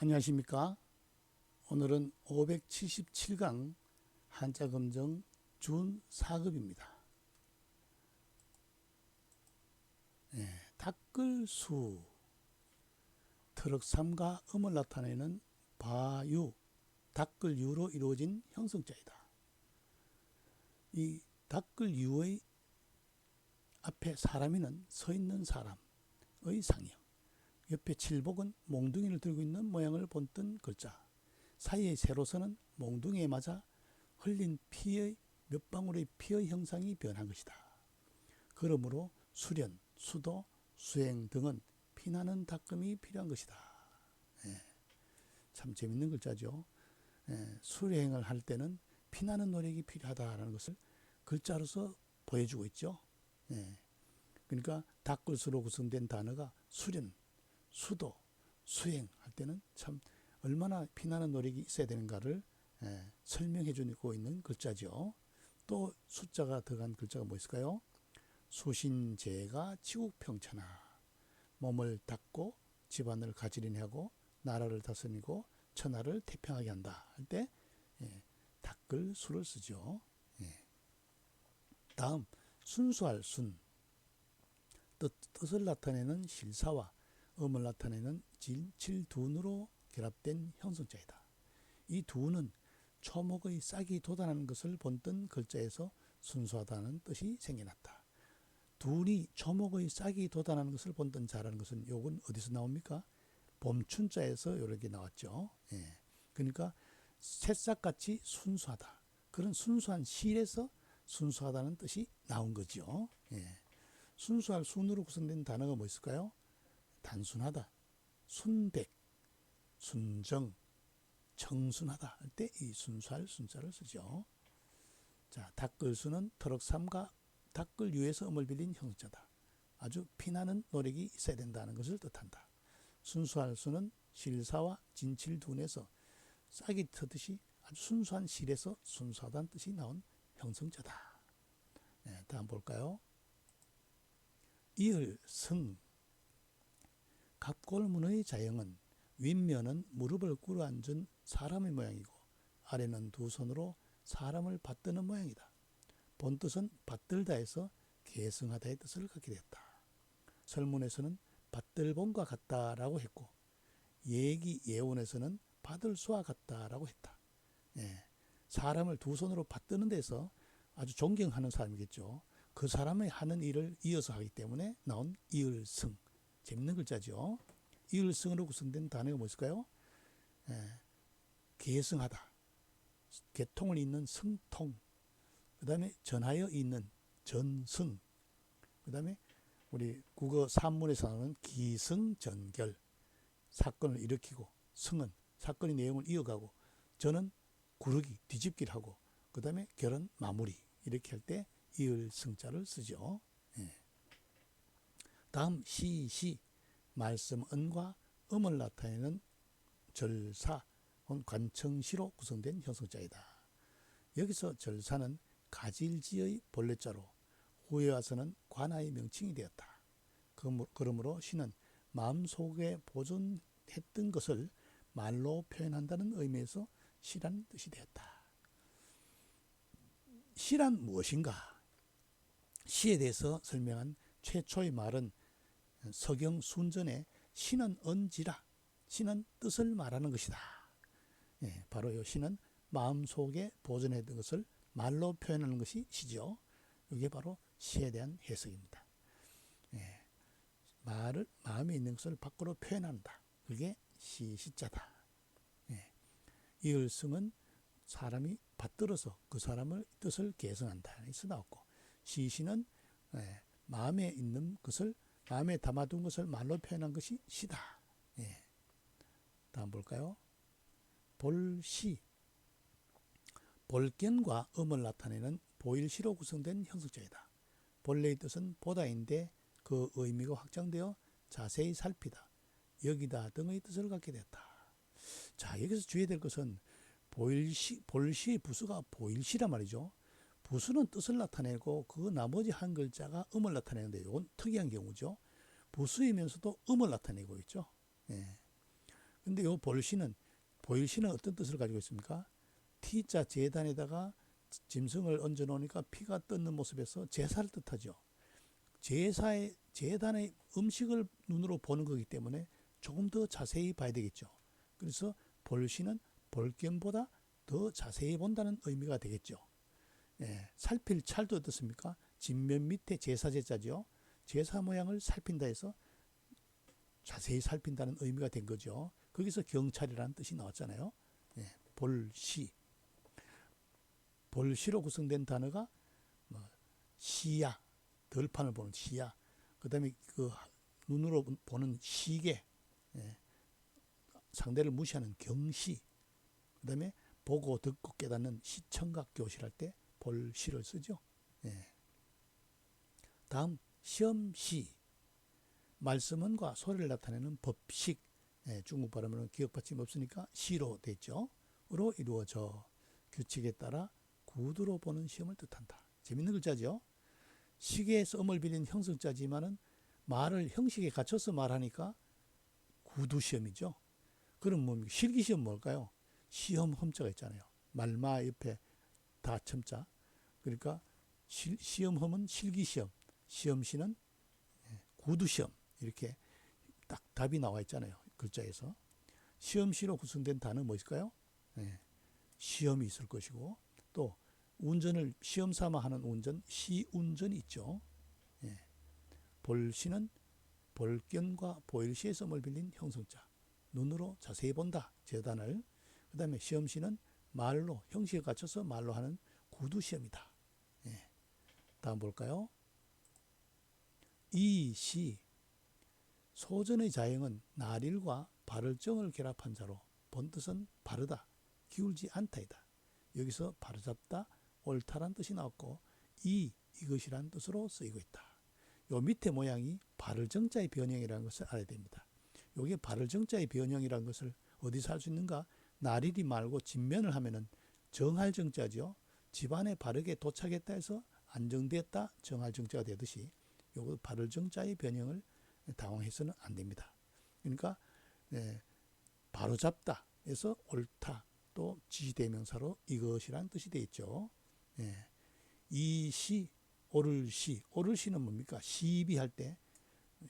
안녕하십니까. 오늘은 577강 한자검정 준 4급입니다. 예, 닭글수 트럭삼과 음을 나타내는 바유, 닭글유로 이루어진 형성자이다. 이 닭글유의 앞에 사람이는 서 있는 사람의 상형. 옆에 칠복은 몽둥이를 들고 있는 모양을 본뜬 글자. 사이의 세로선은 몽둥이에 맞아 흘린 피의 몇 방울의 피의 형상이 변한 것이다. 그러므로 수련, 수도, 수행 등은 피나는 닦음이 필요한 것이다. 예, 참 재밌는 글자죠. 예, 수행을 할 때는 피나는 노력이 필요하다라는 것을 글자로서 보여주고 있죠. 예, 그러니까 닦을수로 구성된 단어가 수련, 수도, 수행 할 때는 참 얼마나 피나는 노력이 있어야 되는가를 예, 설명해 주고 있는 글자죠. 또 숫자가 들어간 글자가 뭐 있을까요? 수신제가 지국평천하 몸을 닦고 집안을 가지런히 하고 나라를 다스리고 천하를 태평하게 한다 할때 예, 닦을 수를 쓰죠. 예. 다음 순수할 순 뜻, 뜻을 나타내는 실사와 음을 나타내는 질, 칠둔으로 결합된 형성자이다. 이 두는 초목의 싹이 돋아나는 것을 본뜬 글자에서 순수하다는 뜻이 생겨났다. 둔이 초목의 싹이 돋아나는 것을 본뜬 자라는 것은 요건 어디서 나옵니까? 봄춘자에서 이렇게 나왔죠. 예. 그러니까 새싹같이 순수하다. 그런 순수한 실에서 순수하다는 뜻이 나온 거죠. 예. 순수할 순으로 구성된 단어가 뭐 있을까요? 단순하다, 순백, 순정, 청순하다 할 때 이 순수할 순자를 쓰죠. 자, 닦을수는 터럭삼과 닦을 유에서 음을 빌린 형자다. 아주 피나는 노력이 있어야 된다는 것을 뜻한다. 순수할 수는 실사와 진칠 둔에서 싹이 트듯이 아주 순수한 실에서 순수하다는 뜻이 나온 형성자다. 네, 다음 볼까요? 이을 승 갑골문의 자형은 윗면은 무릎을 꿇어 앉은 사람의 모양이고 아래는 두 손으로 사람을 받드는 모양이다. 본뜻은 받들다에서 계승하다의 뜻을 갖게 되었다. 설문에서는 받들본과 같다라고 했고 예기 예원에서는 받을 수와 같다라고 했다. 예, 사람을 두 손으로 받드는 데서 아주 존경하는 사람이겠죠. 그 사람의 하는 일을 이어서 하기 때문에 나온 이을승. 재밌는 글자죠. 이을승으로 구성된 단어가 무엇일까요? 예, 계승하다. 개통을 잇는 승통. 그 다음에 전하여 있는 전승. 그 다음에 우리 국어 산문에서 나오는 기승전결. 사건을 일으키고 승은 사건의 내용을 이어가고 저는 구르기, 뒤집기를 하고 그 다음에 결은 마무리 이렇게 할 때 이을 승자를 쓰죠. 예. 다음 시시 말씀 은과 음을 나타내는 절사 혹은 관청시로 구성된 형성자이다. 여기서 절사는 가질지의 본래자로 후에 와서는 관아의 명칭이 되었다. 그러므로 시는 마음속에 보존했던 것을 말로 표현한다는 의미에서 시란 뜻이 되었다. 시란 무엇인가? 시에 대해서 설명한 최초의 말은 서경 순전에 시는 언지라 시는 뜻을 말하는 것이다. 예, 바로 이 시는 마음속에 보존했던 것을 말로 표현하는 것이 시죠. 이게 바로 시에 대한 해석입니다. 예, 말을 마음에 있는 것을 밖으로 표현한다. 그게 시 시자다. 예, 이을승은 사람이 받들어서 그 사람을 뜻을 개선한다. 이서 나왔고 시시는 예, 마음에 있는 것을 마음에 담아둔 것을 말로 표현한 것이 시다. 예. 다음 볼까요? 볼시. 볼견과 음을 나타내는 보일시로 구성된 형성자이다. 본래의 뜻은 보다인데 그 의미가 확장되어 자세히 살피다, 여기다 등의 뜻을 갖게 됐다. 자, 여기서 주의해야 될 것은 보일시, 볼시의 부수가 보일시란 말이죠. 부수는 뜻을 나타내고 그 나머지 한 글자가 음을 나타내는데 이건 특이한 경우죠. 부수이면서도 음을 나타내고 있죠. 예. 근데 요 볼시는 보일시는 어떤 뜻을 가지고 있습니까? T자 재단에다가 짐승을 얹어 놓으니까 피가 뜯는 모습에서 제사를 뜻하죠. 제사의 재단의 음식을 눈으로 보는 거기 때문에 조금 더 자세히 봐야 되겠죠. 그래서 볼시는 볼견보다 더 자세히 본다는 의미가 되겠죠. 예, 살필 찰도 어떻습니까? 진면 밑에 제사 제자죠. 제사 모양을 살핀다 해서 자세히 살핀다는 의미가 된 거죠. 거기서 경찰이라는 뜻이 나왔잖아요. 예, 볼시. 볼시로 구성된 단어가 뭐 시야, 들판을 보는 시야. 그다음에 그 눈으로 보는 시계, 예, 상대를 무시하는 경시. 그다음에 보고 듣고 깨닫는 시청각 교실할 때 볼시를 쓰죠. 예. 다음 시험시. 말씀은과 소리를 나타내는 법식. 예, 중국 발음으로는 기억 받침 없으니까 시로 됐죠. 으로 이루어져 규칙에 따라 구두로 보는 시험을 뜻한다. 재밌는 글자죠. 시계에서 음을 빌린 형성자지만은 말을 형식에 갖춰서 말하니까 구두 시험이죠. 그럼 뭡니까? 실기 시험 뭘까요? 시험 험자가 있잖아요. 말마 옆에 다 첨자. 그러니까 시, 시험험은 실기 시험, 시험시는 예, 구두 시험 이렇게 딱 답이 나와 있잖아요. 글자에서 시험시로 구성된 단어 뭐 있을까요? 예, 시험이 있을 것이고 또 운전을 시험 삼아 하는 운전 시운전이 있죠. 예, 볼시는 볼견과 보일시의 썸을 빌린 형성자 눈으로 자세히 본다 재단을 그 다음에 시험시는 말로 형식에 갖춰서 말로 하는 구두 시험이다. 예, 다음 볼까요? 이 시 소전의 자형은 나릴과 발을정을 결합한 자로 본 뜻은 바르다, 기울지 않다이다. 여기서 바로잡다, 옳다란 뜻이 나왔고 이 이것이란 뜻으로 쓰이고 있다. 요 밑에 모양이 발을정자의 변형이라는 것을 알아야 됩니다. 요게 발을정자의 변형이라는 것을 어디서 할 수 있는가? 나릴이 말고 진면을 하면은 정할 정자죠. 집안에 바르게 도착했다 해서 안정됐다 정할 정자가 되듯이 요거 발을 정자의 변형을 당황해서는 안 됩니다. 그러니까 예, 바로 잡다 해서 옳다 또 지시대명사로 이것이란 뜻이 되어 있죠. 예, 이시 오를 시 오를 시는 뭡니까? 시비할 때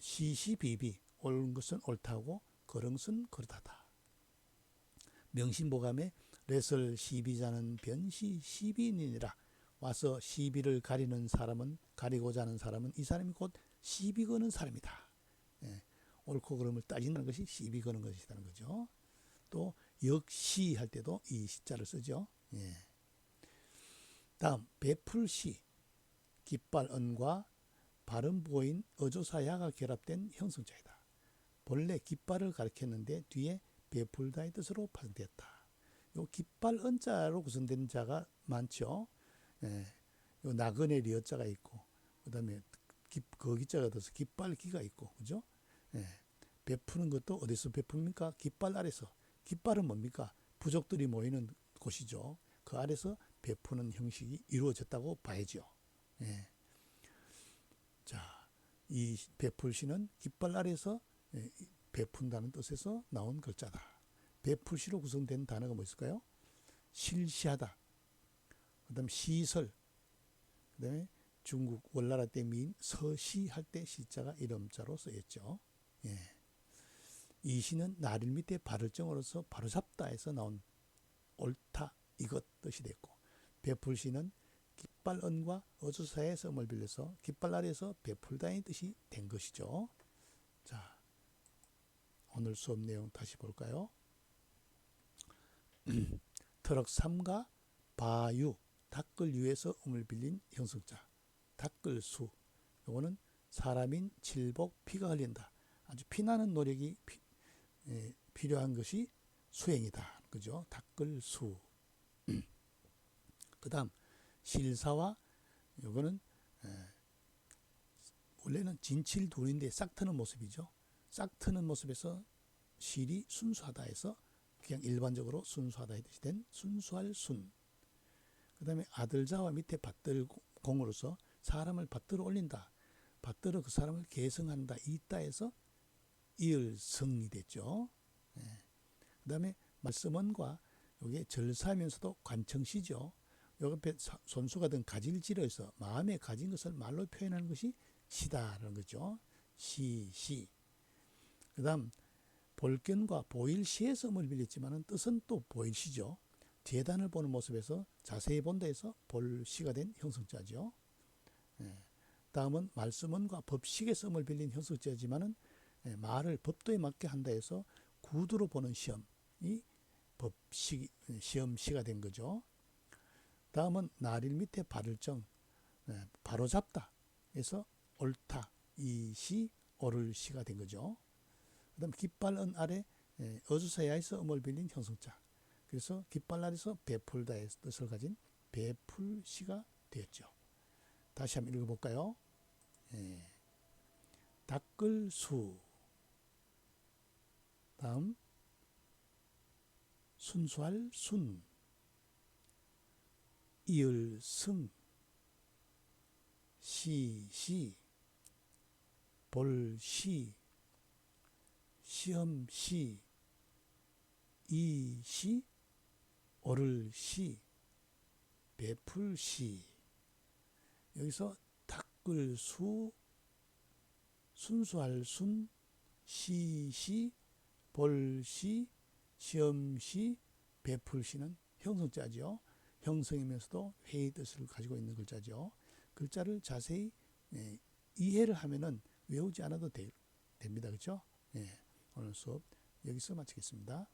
시시비비 옳은 것은 옳다고 그런 것은 그렇다다. 명심보감에 레설 시비자는 변시 시비인이라 와서 시비를 가리는 사람은 가리고자 하는 사람은 이 사람이 곧 시비 거는 사람이다. 예, 옳고 그름을 따지는 것이 시비 거는 것이라는 거죠. 또 역시 할 때도 이 시자를 쓰죠. 예. 다음 베풀시 깃발 언과 발음 보인 어조사야가 결합된 형성자이다. 본래 깃발을 가리켰는데 뒤에 베풀다의 뜻으로 파생되었다. 요 깃발 언자로 구성된 자가 많죠. 예, 요 나그네 리어자가 있고, 그 다음에 거기자가 돼서 깃발 기가 있고, 그죠? 예, 베푸는 것도 어디서 베풉니까? 깃발 아래서. 깃발은 뭡니까? 부족들이 모이는 곳이죠. 그 아래서 베푸는 형식이 이루어졌다고 봐야죠. 예. 자, 이 베풀 시는 깃발 아래서 예, 베푼다는 뜻에서 나온 글자다. 베풀시로 구성된 단어가 뭐 있을까요? 실시하다. 그 다음 시설. 그 다음에 중국 월나라 때 미인 서시할 때 시자가 이름자로 쓰였죠. 예. 이 시는 나릴 밑에 발을정으로서 바로잡다에서 나온 옳다 이것 뜻이 됐고 베풀시는 깃발언과 어조사의 썸을 빌려서 깃발 아래에서 베풀다의 뜻이 된 것이죠. 자, 오늘 수업 내용 다시 볼까요? 트럭 3가 바유, 닦을 유에서 음을 빌린 형성자. 닦을 수. 요거는 사람인 칠복 피가 흘린다. 아주 피나는 노력이 피, 에, 필요한 것이 수행이다. 그죠? 닦을 수. 그 다음, 실사와 요거는 에, 원래는 진칠 둘인데 싹 트는 모습이죠. 싹 트는 모습에서 실이 순수하다 해서 그냥 일반적으로 순수하다 뜻이 된 순수할 순. 그 다음에 아들자와 밑에 받들 공으로서 사람을 받들어 올린다. 받들어 그 사람을 계승한다. 이따에서 이을성이 됐죠. 예. 그 다음에 말씀원과 요게 절사하면서도 관청시죠. 요 옆에 사- 손수가 든 가질지로에서 마음에 가진 것을 말로 표현하는 것이 시다라는 거죠. 시, 시. 그 다음 볼견과 보일시의 썸을 빌렸지만은 뜻은 또 보일시죠. 뒤에 단을 보는 모습에서 자세히 본다 해서 볼시가 된 형성자죠. 예. 다음은 말씀원과 법식의 썸을 빌린 형성자지만은 예, 말을 법도에 맞게 한다 해서 구두로 보는 시험이 법식 시험시가 된 거죠. 다음은 나릴 밑에 바를정 예, 바로 잡다 해서 옳다 이시 옳을 시가 된 거죠. 그 다음 깃발은 아래 예, 어주사야에서 음을 빌린 형성자. 그래서 깃발 아래서 베풀다의 뜻을 가진 베풀시가 되었죠. 다시 한번 읽어볼까요? 예. 닦을 수 다음 순수할 순 이을 승 시시 볼시 시험 시 이시 오를시 베풀 시 여기서 닦을 수 순수할 순 시시 볼시 시험 시 베풀 시는 형성자죠. 형성이면서도 회의 뜻을 가지고 있는 글자죠. 글자를 자세히 예, 이해를 하면은 외우지 않아도 되, 됩니다. 그렇죠? 예, 오늘 수업 여기서 마치겠습니다.